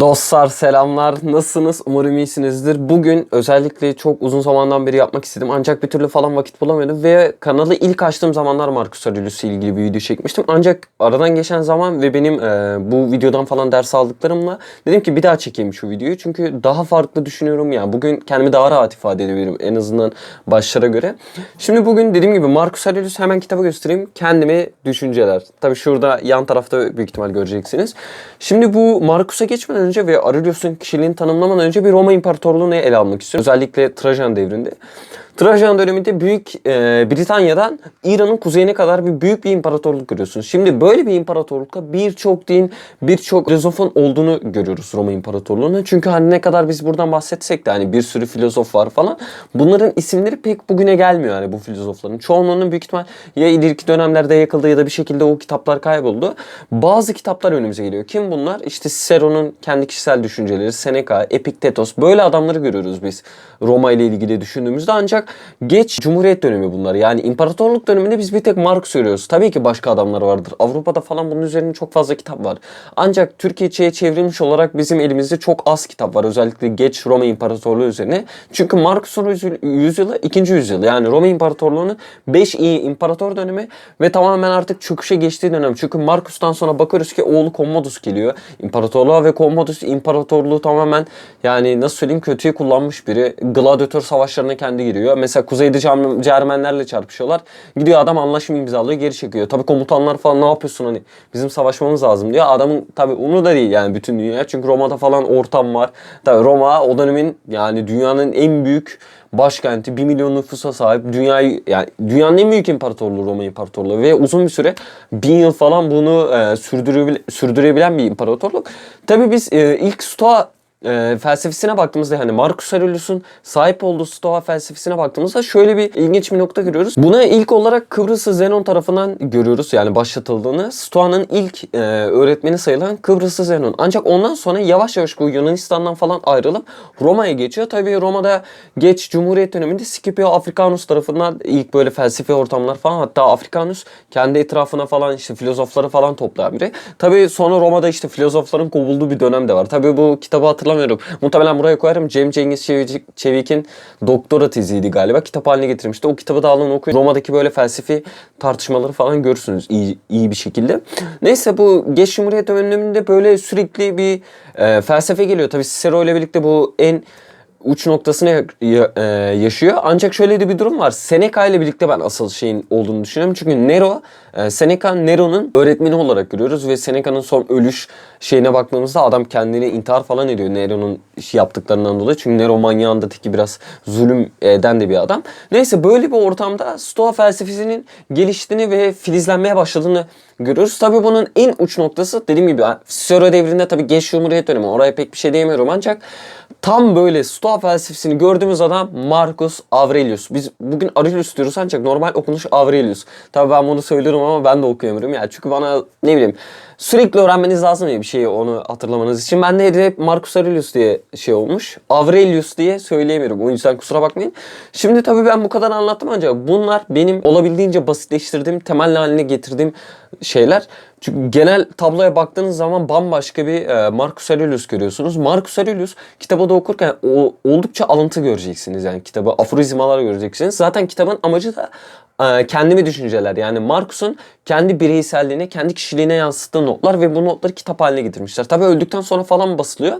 Dostlar selamlar. Nasılsınız? Umarım iyisinizdir. Bugün özellikle çok uzun zamandan beri yapmak istedim. Ancak bir türlü falan vakit bulamıyordum. Ve kanalı ilk açtığım zamanlar Marcus Aurelius ile ilgili bir video çekmiştim. Ancak aradan geçen zaman ve benim e, bu videodan falan ders aldıklarımla dedim ki bir daha çekeyim şu videoyu. Çünkü daha farklı düşünüyorum ya. Bugün kendimi daha rahat ifade edebilirim. En azından başlara göre. Şimdi bugün dediğim gibi Marcus Aurelius hemen kitabı göstereyim. Kendime düşünceler. Tabii şurada yan tarafta büyük ihtimal göreceksiniz. Şimdi bu Marcus'a geçmeden önce ve Aurelius'un kişiliğini tanımlamadan önce bir Roma İmparatorluğu'nu ele almak istiyorum. Özellikle Trajan devrinde. Trajan döneminde Büyük e, Britanya'dan İran'ın kuzeyine kadar bir büyük bir imparatorluk görüyorsunuz. Şimdi böyle bir imparatorlukta birçok din, birçok filozofun olduğunu görüyoruz Roma İmparatorluğu'nda. Çünkü hani ne kadar biz buradan bahsetsek de hani bir sürü filozof var falan. Bunların isimleri pek bugüne gelmiyor yani bu filozofların. Çoğunluğunun büyük ihtimal ya ileriki dönemlerde yakıldı ya da bir şekilde o kitaplar kayboldu. Bazı kitaplar önümüze geliyor. Kim bunlar? İşte Cicero'nun kendi kişisel düşünceleri, Seneca, Epiktetos böyle adamları görüyoruz biz Roma ile ilgili düşündüğümüzde ancak geç Cumhuriyet dönemi bunlar. Yani imparatorluk döneminde biz bir tek Marx görüyoruz. Tabii ki başka adamlar vardır. Avrupa'da falan bunun üzerine çok fazla kitap var. Ancak Türkiye'ye çevrilmiş olarak bizim elimizde çok az kitap var. Özellikle geç Roma İmparatorluğu üzerine. Çünkü Marcus'un yüzyılı 2. yüzyıl. Yani Roma İmparatorluğu'nun 5 iyi imparator dönemi ve tamamen artık çöküşe geçtiği dönem. Çünkü Marcus'tan sonra bakıyoruz ki oğlu Commodus geliyor. İmparatorluğa ve Commodus imparatorluğu tamamen yani nasıl söyleyeyim kötüye kullanmış biri. Gladyatör savaşlarına kendi giriyor. Mesela Kuzeyde Cerm- Cermenlerle çarpışıyorlar. Gidiyor adam anlaşma imzalıyor geri çekiyor. Tabii komutanlar falan ne yapıyorsun hani bizim savaşmamız lazım diyor. Adamın tabii onu da değil yani bütün dünya. Çünkü Roma'da falan ortam var. Tabii Roma o dönemin yani dünyanın en büyük başkenti 1 milyon nüfusa sahip dünyayı yani dünyanın en büyük imparatorluğu Roma İmparatorluğu ve uzun bir süre bin yıl falan bunu e, sürdürebil sürdürebilen bir imparatorluk. Tabii biz e, ilk Stoa e, felsefesine baktığımızda hani Marcus Aurelius'un sahip olduğu Stoa felsefesine baktığımızda şöyle bir ilginç bir nokta görüyoruz. Buna ilk olarak Kıbrıslı Zenon tarafından görüyoruz yani başlatıldığını. Stoa'nın ilk e, öğretmeni sayılan Kıbrıslı Zenon. Ancak ondan sonra yavaş yavaş bu Yunanistan'dan falan ayrılıp Roma'ya geçiyor. Tabii Roma'da geç Cumhuriyet döneminde Scipio Africanus tarafından ilk böyle felsefi ortamlar falan hatta Africanus kendi etrafına falan işte filozofları falan toplayan biri. Tabii sonra Roma'da işte filozofların kovulduğu bir dönem de var. Tabii bu kitabı hatırlamıyorum. Muhtemelen buraya koyarım. Cem Cengiz Çevik- Çevik'in doktora teziydi galiba. Kitap haline getirmişti. O kitabı da alın okuyun. Roma'daki böyle felsefi tartışmaları falan görürsünüz iyi, iyi bir şekilde. Neyse bu geç Cumhuriyet döneminde böyle sürekli bir e, felsefe geliyor. Tabii Cicero ile birlikte bu en uç noktasını e, yaşıyor. Ancak şöyle de bir durum var. Seneca ile birlikte ben asıl şeyin olduğunu düşünüyorum. Çünkü Nero, e, Seneca Nero'nun öğretmeni olarak görüyoruz ve Seneca'nın son ölüş şeyine baktığımızda adam kendini intihar falan ediyor Nero'nun yaptıklarından dolayı. Çünkü Nero manyağın da teki biraz zulüm eden de bir adam. Neyse böyle bir ortamda Stoa felsefesinin geliştiğini ve filizlenmeye başladığını görüyoruz. Tabii bunun en uç noktası dediğim gibi Cicero devrinde tabii geç Cumhuriyet dönemi. Oraya pek bir şey diyemiyorum ancak tam böyle Stoa felsefesini gördüğümüz adam Marcus Aurelius. Biz bugün Aurelius diyoruz ancak normal okunuş Aurelius. Tabii ben bunu söylüyorum ama ben de okuyamıyorum. Yani çünkü bana ne bileyim sürekli öğrenmeniz lazım ya bir şeyi onu hatırlamanız için. Ben de hep Marcus Aurelius diye şey olmuş. Aurelius diye söyleyemiyorum. O yüzden kusura bakmayın. Şimdi tabii ben bu kadar anlattım ancak bunlar benim olabildiğince basitleştirdiğim, temel haline getirdiğim şeyler. Çünkü genel tabloya baktığınız zaman bambaşka bir e, Marcus Aurelius görüyorsunuz. Marcus Aurelius kitabı da okurken oldukça alıntı göreceksiniz. Yani kitabı aforizmalar göreceksiniz. Zaten kitabın amacı da e, kendimi düşünceler. Yani Marcus'un kendi bireyselliğine, kendi kişiliğine yansıttığı notlar ve bu notları kitap haline getirmişler. Tabii öldükten sonra falan basılıyor.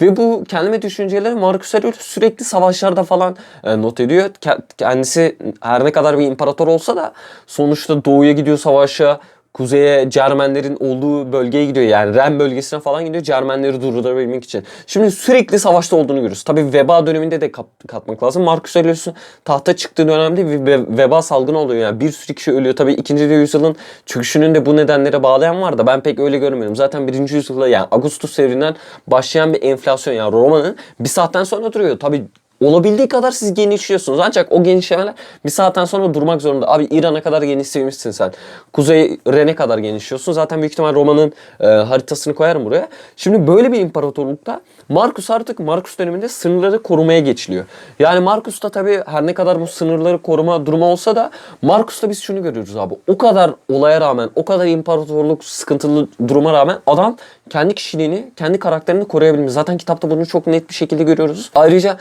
Ve bu kendime düşünceleri Marcus Aurelius sürekli savaşlarda falan e, not ediyor. Ke- Kendisi her ne kadar bir imparator olsa da sonuçta doğuya gidiyor savaşa, kuzeye Cermenlerin olduğu bölgeye gidiyor. Yani Ren bölgesine falan gidiyor Cermenleri durdurabilmek için. Şimdi sürekli savaşta olduğunu görüyoruz. Tabii veba döneminde de kat- katmak lazım. Marcus Aurelius'un tahta çıktığı dönemde bir ve- veba salgını oluyor. Yani bir sürü kişi ölüyor. Tabii 2. yüzyılın çöküşünün de bu nedenlere bağlayan var da ben pek öyle görmüyorum. Zaten 1. yüzyılda yani Augustus devrinden başlayan bir enflasyon yani Roma'nın bir saatten sonra duruyor. Tabii Olabildiği kadar siz genişliyorsunuz. Ancak o genişlemeler bir saatten sonra durmak zorunda. Abi İran'a kadar genişlemişsin sen. Kuzey Ren'e kadar genişliyorsun. Zaten büyük ihtimal Roma'nın e, haritasını koyarım buraya. Şimdi böyle bir imparatorlukta Marcus artık Marcus döneminde sınırları korumaya geçiliyor. Yani Marcus'ta tabii her ne kadar bu sınırları koruma durumu olsa da Marcus'ta biz şunu görüyoruz abi. O kadar olaya rağmen, o kadar imparatorluk sıkıntılı duruma rağmen adam kendi kişiliğini, kendi karakterini koruyabilmiş. Zaten kitapta bunu çok net bir şekilde görüyoruz. Ayrıca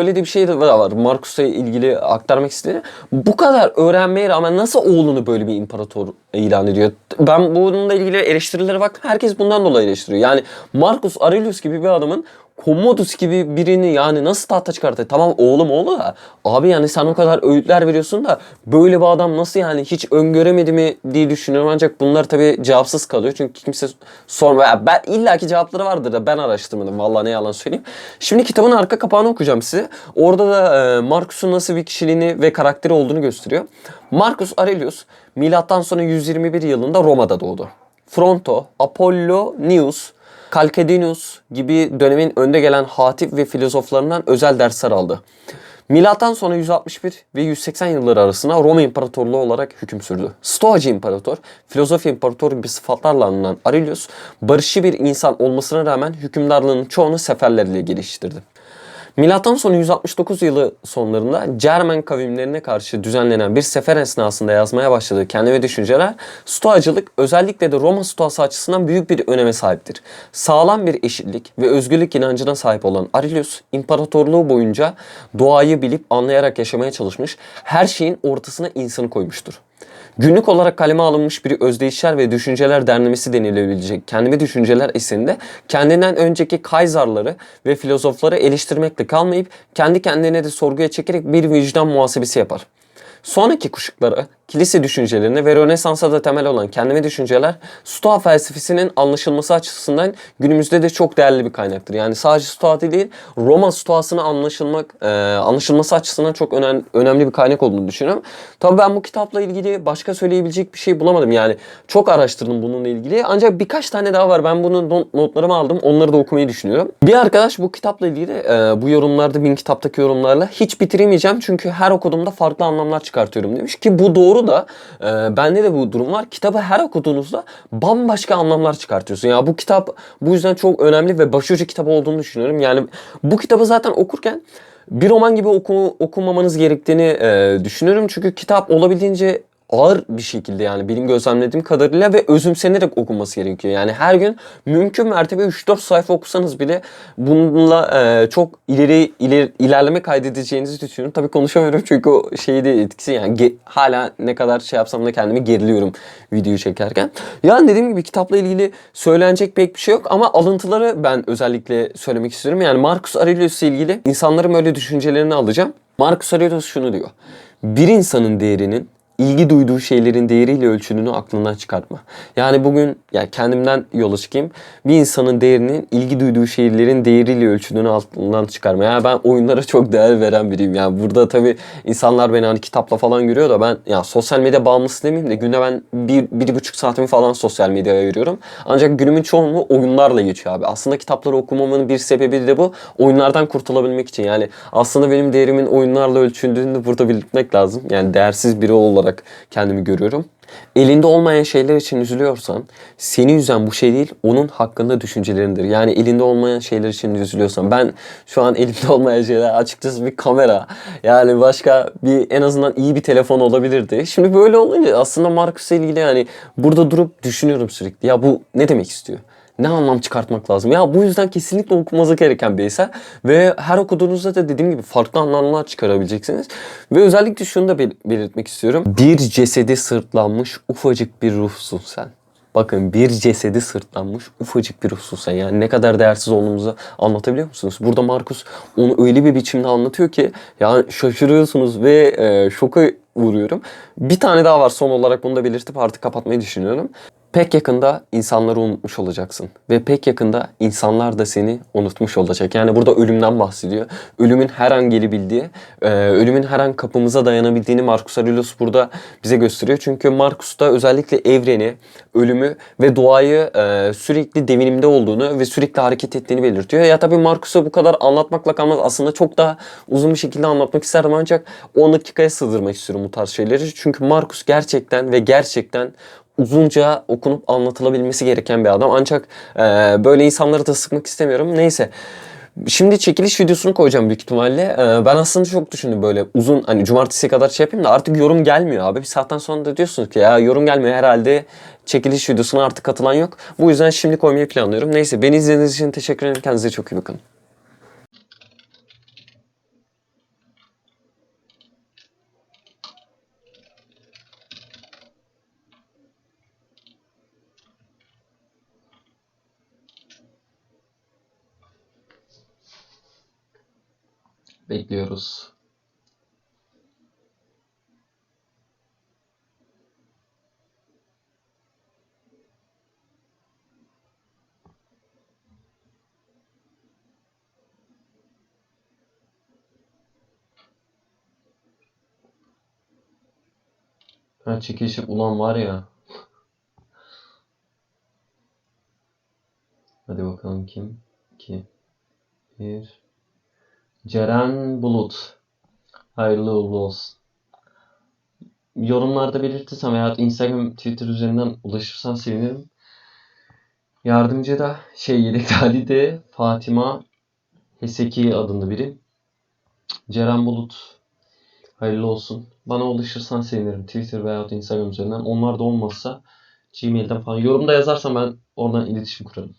şöyle de bir şey de var Marcus'la ilgili aktarmak istediğim. Bu kadar öğrenmeye rağmen nasıl oğlunu böyle bir imparator ilan ediyor? Ben bununla ilgili eleştirilere bak. Herkes bundan dolayı eleştiriyor. Yani Marcus Aurelius gibi bir adamın Commodus gibi birini yani nasıl tahta çıkartır? Tamam oğlum oğlu da abi yani sen o kadar öğütler veriyorsun da böyle bir adam nasıl yani hiç öngöremedi mi diye düşünüyorum ancak bunlar tabii cevapsız kalıyor çünkü kimse sormuyor. Ya ben illaki cevapları vardır da ben araştırmadım vallahi ne yalan söyleyeyim. Şimdi kitabın arka kapağını okuyacağım size. Orada da e, Marcus'un nasıl bir kişiliğini ve karakteri olduğunu gösteriyor. Marcus Aurelius milattan sonra 121 yılında Roma'da doğdu. Fronto, Apollonius, Calcedonius gibi dönemin önde gelen hatip ve filozoflarından özel dersler aldı. Milattan sonra 161 ve 180 yılları arasında Roma İmparatorluğu olarak hüküm sürdü. Stoacı imparator, filozofi imparatoru gibi sıfatlarla anılan Aurelius, barışçı bir insan olmasına rağmen hükümdarlığının çoğunu seferlerle geliştirdi. Milattan sonra 169 yılı sonlarında Cermen kavimlerine karşı düzenlenen bir sefer esnasında yazmaya başladığı kendi düşünceler Stoacılık özellikle de Roma Stoası açısından büyük bir öneme sahiptir. Sağlam bir eşitlik ve özgürlük inancına sahip olan Aurelius imparatorluğu boyunca doğayı bilip anlayarak yaşamaya çalışmış, her şeyin ortasına insanı koymuştur. Günlük olarak kaleme alınmış bir özdeyişler ve düşünceler derlemesi denilebilecek kendime düşünceler eserinde kendinden önceki Kaiserları ve filozofları eleştirmekle kalmayıp kendi kendine de sorguya çekerek bir vicdan muhasebesi yapar. Sonraki kuşaklara, kilise düşüncelerine ve Rönesans'a da temel olan kendime düşünceler Stoa felsefesinin anlaşılması açısından günümüzde de çok değerli bir kaynaktır. Yani sadece Stoa değil, Roma Stoasını anlaşılmak, e, anlaşılması açısından çok önem, önemli bir kaynak olduğunu düşünüyorum. Tabii ben bu kitapla ilgili başka söyleyebilecek bir şey bulamadım. Yani çok araştırdım bununla ilgili. Ancak birkaç tane daha var. Ben bunu not, notlarıma aldım. Onları da okumayı düşünüyorum. Bir arkadaş bu kitapla ilgili e, bu yorumlarda bin kitaptaki yorumlarla hiç bitiremeyeceğim. Çünkü her okuduğumda farklı anlamlar çıkartıyorum demiş ki bu doğru da e, bende de bu durum var. Kitabı her okuduğunuzda bambaşka anlamlar çıkartıyorsun. Ya bu kitap bu yüzden çok önemli ve başucu kitap olduğunu düşünüyorum. Yani bu kitabı zaten okurken bir roman gibi oku, okumamanız gerektiğini e, düşünüyorum. Çünkü kitap olabildiğince ağır bir şekilde yani benim gözlemlediğim kadarıyla ve özümsenerek okunması gerekiyor. Yani her gün mümkün mertebe 3-4 sayfa okusanız bile bununla e, çok ileri, ileri ilerleme kaydedeceğinizi düşünüyorum. Tabii konuşamıyorum çünkü o şeyi de etkisi yani ge- hala ne kadar şey yapsam da kendimi geriliyorum videoyu çekerken. Yani dediğim gibi kitapla ilgili söylenecek pek bir şey yok ama alıntıları ben özellikle söylemek istiyorum. Yani Marcus Aurelius ile ilgili insanların böyle düşüncelerini alacağım. Marcus Aurelius şunu diyor. Bir insanın değerinin ilgi duyduğu şeylerin değeriyle ölçününü aklından çıkartma. Yani bugün yani kendimden yola çıkayım. Bir insanın değerinin ilgi duyduğu şeylerin değeriyle ölçüldüğünü aklından çıkarma. Yani ben oyunlara çok değer veren biriyim. Yani burada tabii insanlar beni hani kitapla falan görüyor da ben ya sosyal medya bağımlısı demeyeyim de günde ben bir, bir buçuk saatimi falan sosyal medyaya ayırıyorum. Ancak günümün çoğunluğu oyunlarla geçiyor abi. Aslında kitapları okumamın bir sebebi de bu. Oyunlardan kurtulabilmek için. Yani aslında benim değerimin oyunlarla ölçüldüğünü burada belirtmek lazım. Yani değersiz biri olarak kendimi görüyorum. Elinde olmayan şeyler için üzülüyorsan seni üzen bu şey değil onun hakkında düşüncelerindir. Yani elinde olmayan şeyler için üzülüyorsan ben şu an elimde olmayan şeyler açıkçası bir kamera yani başka bir en azından iyi bir telefon olabilirdi. Şimdi böyle olunca aslında Marcus'la ilgili yani burada durup düşünüyorum sürekli ya bu ne demek istiyor? Ne anlam çıkartmak lazım? Ya bu yüzden kesinlikle okunması gereken bir eser. Ve her okuduğunuzda da dediğim gibi farklı anlamlar çıkarabileceksiniz. Ve özellikle şunu da bel- belirtmek istiyorum. Bir cesedi sırtlanmış ufacık bir ruhsun sen. Bakın bir cesedi sırtlanmış ufacık bir sen. Yani ne kadar değersiz olduğumuzu anlatabiliyor musunuz? Burada Markus onu öyle bir biçimde anlatıyor ki yani şaşırıyorsunuz ve e, şoka uğruyorum. Bir tane daha var son olarak bunu da belirtip artık kapatmayı düşünüyorum. Pek yakında insanları unutmuş olacaksın. Ve pek yakında insanlar da seni unutmuş olacak. Yani burada ölümden bahsediyor. Ölümün her an gelebildiği, e, ölümün her an kapımıza dayanabildiğini Marcus Aurelius burada bize gösteriyor. Çünkü Marcus da özellikle evreni, ölümü ve doğayı e, sürekli devinimde olduğunu ve sürekli hareket ettiğini belirtiyor. Ya tabii Marcus'a bu kadar anlatmakla kalmaz. Aslında çok daha uzun bir şekilde anlatmak isterdim ancak 10 dakikaya sığdırmak istiyorum bu tarz şeyleri. Çünkü Marcus gerçekten ve gerçekten uzunca okunup anlatılabilmesi gereken bir adam. Ancak e, böyle insanları da sıkmak istemiyorum. Neyse. Şimdi çekiliş videosunu koyacağım büyük ihtimalle. E, ben aslında çok düşündüm böyle uzun hani cumartesiye kadar şey yapayım da artık yorum gelmiyor abi. Bir saatten sonra da diyorsunuz ki ya yorum gelmiyor herhalde çekiliş videosuna artık katılan yok. Bu yüzden şimdi koymayı planlıyorum. Neyse beni izlediğiniz için teşekkür ederim. Kendinize çok iyi bakın. Bekliyoruz. Ha çekilişi ulan var ya. Hadi bakalım kim? 2 1 Ceren Bulut. Hayırlı uğurlu olsun. Yorumlarda belirtirsen veya Instagram, Twitter üzerinden ulaşırsan sevinirim. Yardımcı da şey yedek de Fatima Heseki adında biri. Ceren Bulut. Hayırlı olsun. Bana ulaşırsan sevinirim. Twitter veya Instagram üzerinden. Onlar da olmazsa Gmail'den falan. Yorumda yazarsan ben oradan iletişim kurarım.